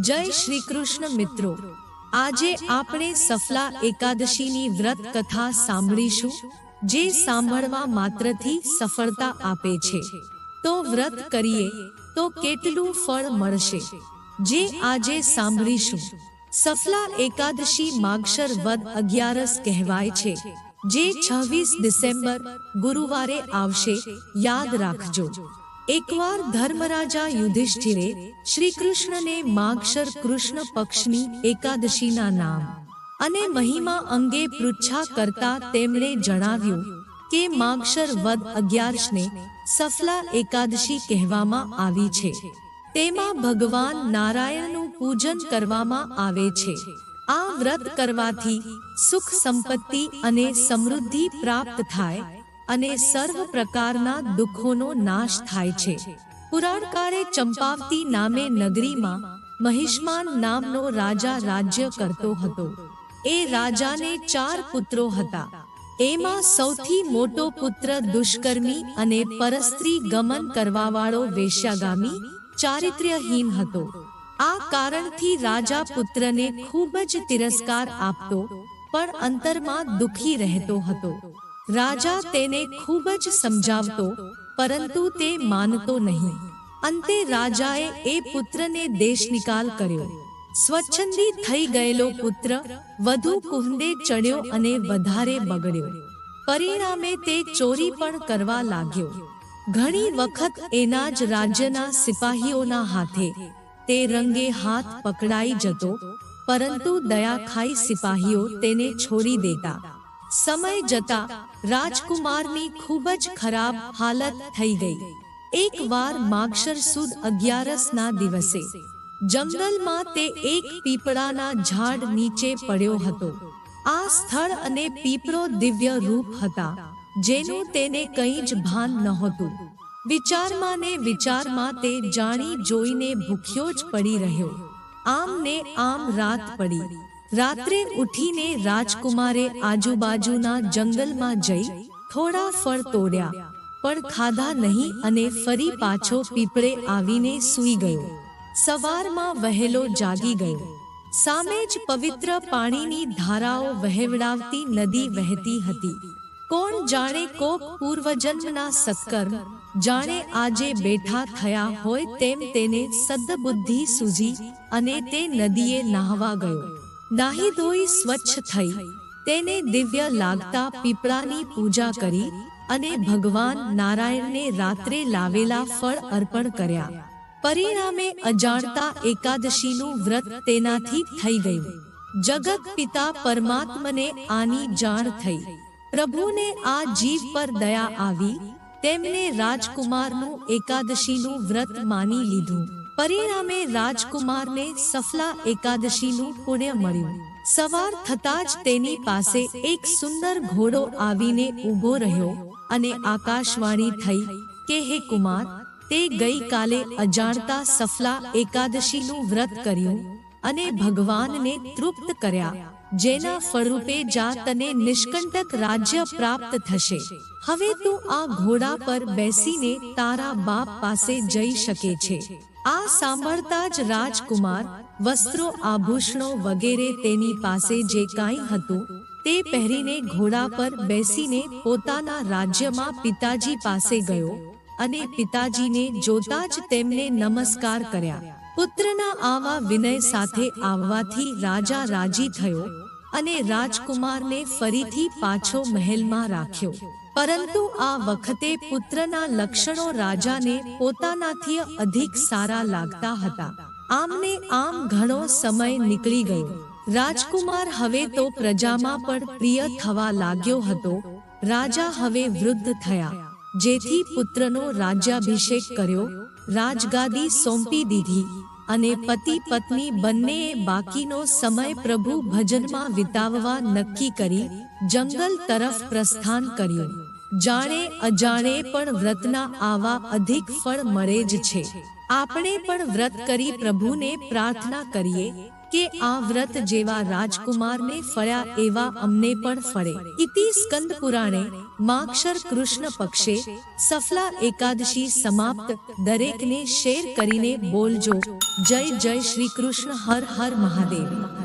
જય શ્રી કૃષ્ણ મિત્રો. આજે આપણે સફલા એકાદશીની વ્રત કથા સાંભળીશું, જે સાંભળવા માત્રથી સફળતા આપે છે. તો વ્રત કરીએ, તો કેટલું ફળ મળશે? જે આજે સાંભળીશું. સફલા એકાદશી માગશર વદ અગિયારસ કહેવાય છે, જે છવ્વીસ ડિસેમ્બર ગુરુવારે આવશે. યાદ રાખજો. એકવાર ધર્મરાજા યુધિષ્ઠિરે શ્રી કૃષ્ણને માગશર કૃષ્ણ પક્ષની એકાદશીના નામ અને મહિમા અંગે પૃચ્છા કરતા તેમણે જણાવ્યું કે માગશર વદ અગિયારસને સફલા એકાદશી કહેવામાં આવી છે. તેમાં ભગવાન નારાયણનું પૂજન કરવામાં આવે છે. આ વ્રત કરવાથી સુખ સંપત્તિ અને સમૃદ્ધિ પ્રાપ્ત થાય અને સર્વ પ્રકારના દુઃખોનો નાશ થાય છે. પુરાણકારે ચંપાવતી નામે નગરીમાં મહિષ્માન નામનો રાજા રાજ્ય કરતો હતો. એ રાજાને ચાર પુત્રો હતા. એમાં સૌથી મોટો પુત્ર દુષ્કર્મી અને પરસ્ત્રી ગમન કરવાવાળો વેશ્યાગામી ચારિત્ર્યહીન હતો. આ કારણથી રાજા પુત્રને ખૂબ જ તિરસ્કાર આપતો, પણ અંતરમાં દુખી રહેતો હતો. રાજા તેને ખૂબ જ સમજાવતો, પરંતુ તે માનતો નહીં. અંતે રાજાએ એ પુત્રને દેશ નિકાલ કર્યો. સ્વચ્છંદી થઈ ગયેલો પુત્ર વધુ કુંદે ચડ્યો અને વધારે બગડ્યો. પરિણામે તે ચોરી પણ કરવા લાગ્યો. ઘણી વખત એના જ રાજ્યના સિપાહીઓના હાથે તે રંગે હાથ પકડાઈ જતો, પરંતુ દયા ખાઈ સિપાહીઓ તેને છોડી દેતા. સમય જતા રાજકુમારની ખૂબ જ ખરાબ હાલત થઈ ગઈ. એકવાર માક્ષર સુદ અગિયારસના દિવસે જંગલમાં તે એક પીપળાના ઝાડ નીચે પડ્યો હતો. આ સ્થળ અને પીપળો દિવ્ય રૂપ હતા, જેનું તેને કંઈ જ ભાન નહોતું. વિચારમાં ને વિચારમાં તે જાણી જોઈને ભૂખ્યો જ પડી રહ્યો. આમ ને આમ રાત પડી. રાત્રે ઉઠીને રાજકુમારે આજુબાજુના જંગલમાં જઈ થોડા ફળ તોડ્યા. પણ ખાધા નહીં અને ફરી પાછો પીપળે આવીને સૂઈ ગયો. સવારમાં વહેલો જાગી ગયો. સામે જ પવિત્ર પાણીની ધારાઓ વહેવડાવતી નદી વહેતી હતી. કોણ જાણે કોક પૂર્વજન્મના સત્કર્મ જાણે આજે બેઠા થયા હોય તેમ તેને સદબુદ્ધિ સૂજી અને તે નદીએ નાહવા ગયો. નાહી ધોઈ સ્વચ્છ થઈ. તેને દિવ્ય લાગતા પીપળાની પૂજા કરી અને ભગવાન નારાયણને રાત્રે લાવેલા ફળ અર્પણ કર્યા. પરિણામે અજાણતા એકાદશીનું વ્રત તેનાથી થઈ ગયું. જગત પિતા પરમાત્મને આની જાણ થઈ. પ્રભુને આ જીવ પર દયા આવી, તેમને રાજકુમારનું એકાદશીનું વ્રત માની લીધું. પરિણામે રાજકુમારને સફલા એકાદશીનું પુણ્ય મળ્યું. સવાર થતા જ તેની પાસે એક સુંદર ઘોડો આવીને ઊભો રહ્યો અને આકાશવાણી થઈ કે, હે કુમાર, તે ગઈકાલે અજાણતા સફલા એકાદશીનું વ્રત કર્યું અને ભગવાનને તૃપ્ત કર્યા, જેના ફળરૂપે જા તને નિષ્કંટક રાજ્ય પ્રાપ્ત થશે. હવે તું આ ઘોડા પર બેસીને તારા બાપ પાસે જઈ શકે છે. આ સાંભળતા જ રાજકુમાર વસ્ત્રો, આભૂષણો વગેરે તેની પાસે જે કાંઈ હતું તે પહેરીને ઘોડા પર બેસીને પોતાના રાજ્યમાં પિતાજી પાસે ગયો અને પિતાજીને જોતા જ તેમને નમસ્કાર કર્યા. પુત્રના આવા વિનય સાથે આવવાથી રાજા રાજી થયો અને રાજકુમારને ફરીથી પાછો મહેલમાં રાખ્યો. પરંતુ આ વખતે પુત્રના લક્ષણો રાજાને પોતાનાથી અધિક સારા લાગતા હતા. આમને આમ ઘણો સમય નીકળી ગયો. રાજકુમાર હવે તો પ્રજામાં પણ પ્રિય થવા લાગ્યો હતો. રાજા હવે વૃદ્ધ થયા. જેથી પુત્રનો રાજ્યાભિષેક કર્યો. રાજગાદી સોંપી દીધી અને પતિ પત્ની બંનેએ બાકીનો સમય પ્રભુ ભજનમાં વિતાવવા નક્કી કરી જંગલ તરફ પ્રસ્થાન કર્યું. જાણે અજાણે પણ વ્રતના આવા અધિક ફળ મળે જ છે. આપણે પણ વ્રત કરી પ્રભુને પ્રાર્થના કરીએ કે આ વ્રત જેવા રાજકુમારને ફળ્યા એવા અમને પણ ફળે. ઇતિ સ્કંદ પુરાણે માક્ષર કૃષ્ણ પક્ષે સફલા એકાદશી સમાપ્ત દરેકને શેર કરીને બોલજો. જય જય શ્રી કૃષ્ણ. હર હર મહાદેવ.